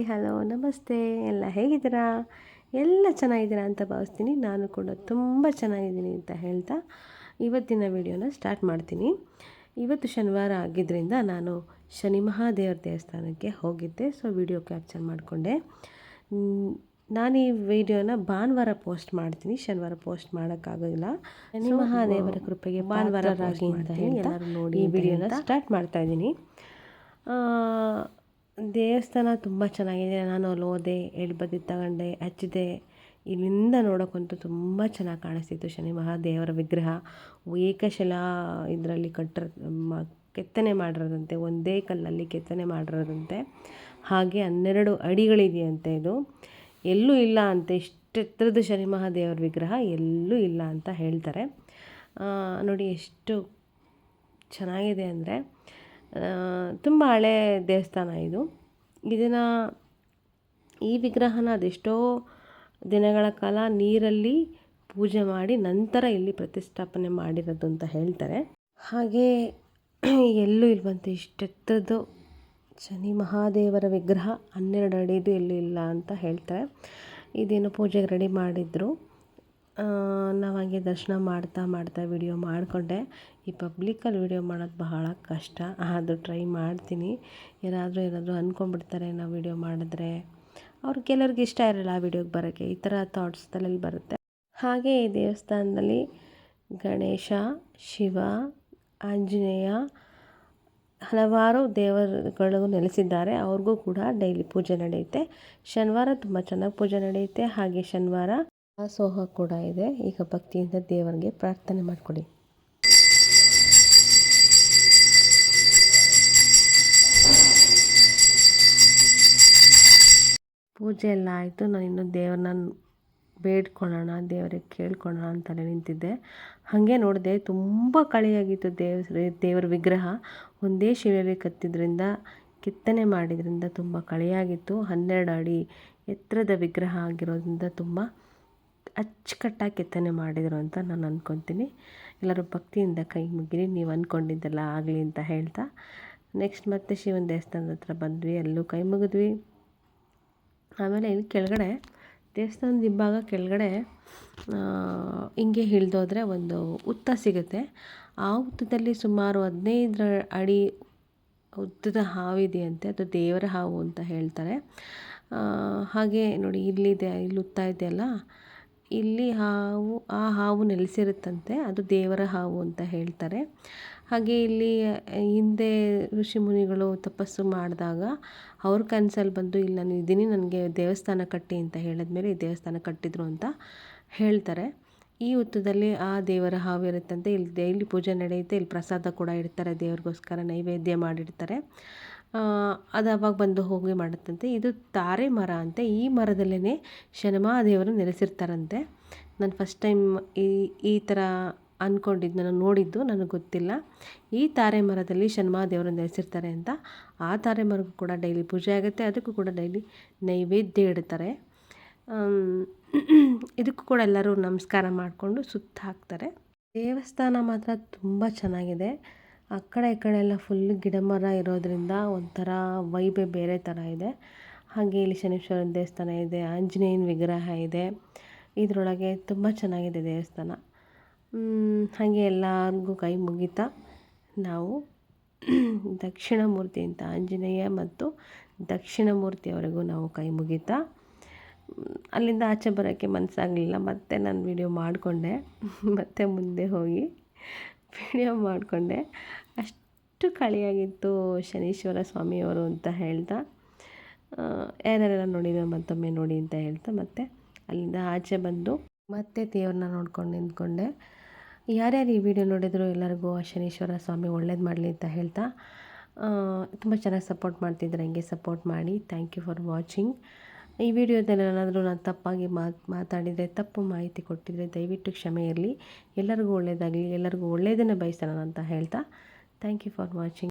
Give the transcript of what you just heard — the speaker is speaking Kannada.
ಹಾಯ್ ಹಲೋ ನಮಸ್ತೆ. ಎಲ್ಲ ಹೇಗಿದ್ದೀರಾ? ಎಲ್ಲ ಚೆನ್ನಾಗಿದ್ದೀರಾ ಅಂತ ಭಾವಿಸ್ತೀನಿ. ನಾನು ಕೂಡ ತುಂಬ ಚೆನ್ನಾಗಿದ್ದೀನಿ ಅಂತ ಹೇಳ್ತಾ ಇವತ್ತಿನ ವಿಡಿಯೋನ ಸ್ಟಾರ್ಟ್ ಮಾಡ್ತೀನಿ. ಇವತ್ತು ಶನಿವಾರ ಆಗಿದ್ದರಿಂದ ನಾನು ಶನಿ ಮಹಾದೇವರ ದೇವಸ್ಥಾನಕ್ಕೆ ಹೋಗಿದ್ದೆ. ಸೊ ವಿಡಿಯೋ ಕ್ಯಾಪ್ಚರ್ ಮಾಡಿಕೊಂಡೆ. ನಾನು ಈ ವಿಡಿಯೋನ ಭಾನುವಾರ ಪೋಸ್ಟ್ ಮಾಡ್ತೀನಿ. ಶನಿವಾರ ಪೋಸ್ಟ್ ಮಾಡೋಕ್ಕಾಗೋದಿಲ್ಲ. ಶನಿ ಮಹಾದೇವರ ಕೃಪೆಗೆ ಭಾನುವಾರ ರಾಗಿ ಅಂತ ಎಲ್ಲರೂ ನೋಡಿ ಈ ವಿಡಿಯೋನ ಸ್ಟಾರ್ಟ್ ಮಾಡ್ತಾ ಇದ್ದೀನಿ ದೇವಸ್ಥಾನ ತುಂಬ ಚೆನ್ನಾಗಿದೆ. ನಾನು ಅಲ್ಲಿ ಹೋದೆ ಎಳ್ಬದಿ ತಗೊಂಡೆ, ಹಚ್ಚಿದೆ. ಇಲ್ಲಿಂದ ನೋಡೋಕ್ಕಂತೂ ತುಂಬ ಚೆನ್ನಾಗಿ ಕಾಣಿಸ್ತಿತ್ತು ಶನಿ ಮಹಾದೇವರ ವಿಗ್ರಹ. ಏಕಶಿಲಾ ಇದರಲ್ಲಿ ಕಟ್ಟಿರ ಕೆತ್ತನೆ ಮಾಡಿರೋದಂತೆ, ಒಂದೇ ಕಲ್ಲಲ್ಲಿ ಕೆತ್ತನೆ ಮಾಡಿರೋದಂತೆ. ಹಾಗೆ ಹನ್ನೆರಡು ಅಡಿಗಳಿದೆಯಂತೆ ಇದು. ಎಲ್ಲೂ ಇಲ್ಲ ಅಂತೆ ಇಷ್ಟೆತ್ತರದ ಶನಿ ಮಹಾದೇವರ ವಿಗ್ರಹ ಎಲ್ಲೂ ಇಲ್ಲ ಅಂತ ಹೇಳ್ತಾರೆ. ನೋಡಿ ಎಷ್ಟು ಚೆನ್ನಾಗಿದೆ ಅಂದರೆ ತುಂಬ ಹಳೆ ದೇವಸ್ಥಾನ ಇದು. ಇದನ್ನು ಈ ವಿಗ್ರಹನ ಅದೆಷ್ಟೋ ದಿನಗಳ ಕಾಲ ನೀರಲ್ಲಿ ಪೂಜೆ ಮಾಡಿ ನಂತರ ಇಲ್ಲಿ ಪ್ರತಿಷ್ಠಾಪನೆ ಮಾಡಿರೋದು ಅಂತ ಹೇಳ್ತಾರೆ. ಹಾಗೆ ಎಲ್ಲೂ ಇಲ್ವಂತೆ ಇಷ್ಟೆತ್ತದ್ದು ಶನಿ ಮಹಾದೇವರ ವಿಗ್ರಹ ಹನ್ನೆರಡು ಅಡಿದು ಎಲ್ಲೂ ಇಲ್ಲ ಅಂತ ಹೇಳ್ತಾರೆ. ಇದೇನು ಪೂಜೆಗೆ ರೆಡಿ ಮಾಡಿದ್ರು. ನಾವು ದರ್ಶನ ಮಾಡ್ತಾ ಮಾಡ್ತಾ ವಿಡಿಯೋ ಮಾಡಿಕೊಂಡೆ. ಈ ಪಬ್ಲಿಕಲ್ಲಿ ವಿಡಿಯೋ ಮಾಡೋದು ಬಹಳ ಕಷ್ಟ. ಆದರೂ ಟ್ರೈ ಮಾಡ್ತೀನಿ. ಯಾರಾದರೂ ಏನಾದರೂ ಅಂದ್ಕೊಂಡ್ಬಿಡ್ತಾರೆ ನಾವು ವಿಡಿಯೋ ಮಾಡಿದ್ರೆ. ಅವ್ರಿಗೆ ಕೆಲವ್ರಿಗೆ ಇಷ್ಟ ಇರಲ್ಲ ಆ ವಿಡಿಯೋಗೆ ಬರೋಕ್ಕೆ ಈ ಥರ ಥಾಟ್ಸ್ ಬರುತ್ತೆ. ಹಾಗೆ ಈ ದೇವಸ್ಥಾನದಲ್ಲಿ ಗಣೇಶ, ಶಿವ, ಆಂಜನೇಯ ಹಲವಾರು ದೇವರುಗಳು ನೆಲೆಸಿದ್ದಾರೆ. ಅವ್ರಿಗೂ ಕೂಡ ಡೈಲಿ ಪೂಜೆ ನಡೆಯುತ್ತೆ. ಶನಿವಾರ ತುಂಬ ಚೆನ್ನಾಗಿ ಪೂಜೆ ನಡೆಯುತ್ತೆ. ಹಾಗೆ ಶನಿವಾರ ದಾಸೋಹ ಕೂಡ ಇದೆ. ಈಗ ಭಕ್ತಿಯಿಂದ ದೇವರಿಗೆ ಪ್ರಾರ್ಥನೆ ಮಾಡಿಕೊಡಿ ಪೂಜೆ ಎಲ್ಲ ಆಯಿತು. ನಾನು ಇನ್ನೂ ದೇವ್ರನ್ನ ಬೇಡ್ಕೊಳ್ಳೋಣ, ದೇವರಿಗೆ ಕೇಳ್ಕೊಳ್ಳೋಣ ಅಂತಲೇ ನಿಂತಿದ್ದೆ. ಹಾಗೆ ನೋಡಿದೆ, ತುಂಬ ಕಳೆಯಾಗಿತ್ತು ದೇವ್ರ ದೇವರ ವಿಗ್ರಹ. ಒಂದೇ ಶಿಲೆಯಲ್ಲಿ ಕತ್ತಿದ್ರಿಂದ, ಕೆತ್ತನೆ ಮಾಡಿದ್ರಿಂದ ತುಂಬ ಕಳೆಯಾಗಿತ್ತು. ಹನ್ನೆರಡು ಅಡಿ ಎತ್ತರದ ವಿಗ್ರಹ ಆಗಿರೋದ್ರಿಂದ ತುಂಬ ಅಚ್ಚುಕಟ್ಟಾಗಿ ಕೆತ್ತನೆ ಮಾಡಿದರು ಅಂತ ನಾನು ಅಂದ್ಕೊತೀನಿ ಎಲ್ಲರೂ ಭಕ್ತಿಯಿಂದ ಕೈ ಮುಗಿರಿ, ನೀವು ಅಂದ್ಕೊಂಡಿದ್ದೆಲ್ಲ ಆಗಲಿ ಅಂತ ಹೇಳ್ತಾ. ನೆಕ್ಸ್ಟ್ ಮತ್ತೆ ಶಿವನ ದೇವಸ್ಥಾನದ ಹತ್ರ ಬಂದ್ವಿ, ಅಲ್ಲೂ ಕೈ ಮುಗಿದ್ವಿ. ಆಮೇಲೆ ಇಲ್ಲಿ ಕೆಳಗಡೆ, ದೇವಸ್ಥಾನದ ಇಬ್ಬಾಗ ಕೆಳಗಡೆ ಹಿಂಗೆ ಇಳ್ದೋದ್ರೆ ಒಂದು ಉತ್ತ ಸಿಗುತ್ತೆ. ಆ ಉತ್ತದಲ್ಲಿ ಸುಮಾರು ಹದಿನೈದರ ಅಡಿ ಉದ್ದದ ಹಾವಿದೆಯಂತೆ, ಅದು ದೇವರ ಹಾವು ಅಂತ ಹೇಳ್ತಾರೆ. ಹಾಗೆ ನೋಡಿ, ಇಲ್ಲಿದೆ, ಇಲ್ಲಿ ಉತ್ತ ಇದೆಯಲ್ಲ ಇಲ್ಲಿ ಹಾವು, ಆ ಹಾವು ನೆಲೆಸಿರುತ್ತಂತೆ, ಅದು ದೇವರ ಹಾವು ಅಂತ ಹೇಳ್ತಾರೆ. ಹಾಗೆ ಇಲ್ಲಿ ಹಿಂದೆ ಋಷಿ ಮುನಿಗಳು ತಪಸ್ಸು ಮಾಡಿದಾಗ ಅವ್ರ ಕನಸಲ್ಲಿ ಬಂದು ಇಲ್ಲಿ ನಾನು ಇದ್ದೀನಿ, ನನಗೆ ದೇವಸ್ಥಾನ ಕಟ್ಟಿ ಅಂತ ಹೇಳಿದ್ಮೇಲೆ ಈ ದೇವಸ್ಥಾನ ಕಟ್ಟಿದ್ರು ಅಂತ ಹೇಳ್ತಾರೆ. ಈ ಹುತ್ತದಲ್ಲಿ ಆ ದೇವರ ಹಾವು ಇರುತ್ತಂತೆ, ಇಲ್ಲಿ ಡೈಲಿ ಪೂಜೆ ನಡೆಯುತ್ತೆ, ಇಲ್ಲಿ ಪ್ರಸಾದ ಕೂಡ ಇಡ್ತಾರೆ, ದೇವ್ರಿಗೋಸ್ಕರ ನೈವೇದ್ಯ ಮಾಡಿರ್ತಾರೆ ಅದು ಅವಾಗ ಬಂದು ಹೋಗಿ ಮಾಡುತ್ತಂತೆ. ಇದು ತಾರೆ ಮರ ಅಂತೆ. ಈ ಮರದಲ್ಲೇ ಶನಮಹಾದೇವರು ನೆಲೆಸಿರ್ತಾರಂತೆ. ನಾನು ಫಸ್ಟ್ ಟೈಮ್ ಈ ಈ ಥರ ಅಂದ್ಕೊಂಡಿದ್ದು ನಾನು ನೋಡಿದ್ದು, ನನಗೆ ಗೊತ್ತಿಲ್ಲ. ಈ ತಾರೆ ಮರದಲ್ಲಿ ಶನಮಹಾದೇವರು ನೆಲೆಸಿರ್ತಾರೆ ಅಂತ. ಆ ತಾರೆ ಮರಕ್ಕೂ ಕೂಡ ಡೈಲಿ ಪೂಜೆ ಆಗುತ್ತೆ. ಅದಕ್ಕೂ ಕೂಡ ಡೈಲಿ ನೈವೇದ್ಯ ಇಡ್ತಾರೆ. ಇದಕ್ಕೂ ಕೂಡ ಎಲ್ಲರೂ ನಮಸ್ಕಾರ ಮಾಡಿಕೊಂಡು ಸುತ್ತ ಹಾಕ್ತಾರೆ. ದೇವಸ್ಥಾನ ಮಾತ್ರ ತುಂಬ ಚೆನ್ನಾಗಿದೆ. ಆ ಕಡೆ ಈ ಕಡೆ ಎಲ್ಲ ಫುಲ್ ಗಿಡ ಮರ ಇರೋದರಿಂದ ಒಂಥರ ವೈಬೇ ಬೇರೆ ಥರ ಇದೆ. ಹಾಗೆ ಇಲ್ಲಿ ಶನೀಶ್ವರನ ದೇವಸ್ಥಾನ ಇದೆ, ಆಂಜನೇಯನ ವಿಗ್ರಹ ಇದೆ. ಇದರೊಳಗೆ ತುಂಬ ಚೆನ್ನಾಗಿದೆ ದೇವಸ್ಥಾನ. ಹಾಗೆ ಎಲ್ಲರಿಗೂ ಕೈ ಮುಗಿತಾ ನಾವು ದಕ್ಷಿಣ ಮೂರ್ತಿ ಅಂತ ಆಂಜನೇಯ ಮತ್ತು ದಕ್ಷಿಣ ಮೂರ್ತಿಯವರೆಗೂ ನಾವು ಕೈ ಮುಗಿತಾ. ಅಲ್ಲಿಂದ ಆಚೆ ಬರೋಕ್ಕೆ ಮನಸ್ಸಾಗಲಿಲ್ಲ ಮತ್ತೆ ನಾನು ವಿಡಿಯೋ ಮಾಡಿಕೊಂಡೆ, ಮತ್ತೆ ಮುಂದೆ ಹೋಗಿ ವಿಡಿಯೋ ಮಾಡಿಕೊಂಡೆ. ಅಷ್ಟು ಕಳಿಯಾಗಿತ್ತು ಶನೀಶ್ವರ ಸ್ವಾಮಿಯವರು ಅಂತ ಹೇಳ್ತಾ. ಯಾರ್ಯಾರೆಲ್ಲ ನೋಡಿದ್ರೆ ಮತ್ತೊಮ್ಮೆ ನೋಡಿ ಅಂತ ಹೇಳ್ತಾ. ಮತ್ತೆ ಅಲ್ಲಿಂದ ಆಚೆ ಬಂದು ಮತ್ತೆ ದೇವ್ರನ್ನ ನೋಡ್ಕೊಂಡು ನಿಂತ್ಕೊಂಡೆ. ಯಾರ್ಯಾರು ಈ ವಿಡಿಯೋ ನೋಡಿದ್ರು ಎಲ್ಲರಿಗೂ ಶನೀಶ್ವರ ಸ್ವಾಮಿ ಒಳ್ಳೇದು ಮಾಡಲಿ ಅಂತ ಹೇಳ್ತಾ. ತುಂಬ ಚೆನ್ನಾಗಿ ಸಪೋರ್ಟ್ ಮಾಡ್ತಿದ್ರೆ. ಹಂಗೆ ಸಪೋರ್ಟ್ ಮಾಡಿ. ಥ್ಯಾಂಕ್ ಯು ಫಾರ್ ವಾಚಿಂಗ್ ಈ ವಿಡಿಯೋದಲ್ಲಿ ಏನಾದರೂ ನಾನು ತಪ್ಪಾಗಿ ಮಾತು ಮಾತಾಡಿದರೆ, ತಪ್ಪು ಮಾಹಿತಿ ಕೊಟ್ಟಿದ್ದರೆ ದಯವಿಟ್ಟು ಕ್ಷಮೆ ಇರಲಿ ಎಲ್ಲರಿಗೂ ಒಳ್ಳೆಯದಾಗಲಿ ಎಲ್ಲರಿಗೂ ಒಳ್ಳೆಯದನ್ನು ಬಯಸೋಣ ಅಂತ ಹೇಳ್ತಾ ಥ್ಯಾಂಕ್ ಯು ಫಾರ್ ವಾಚಿಂಗ್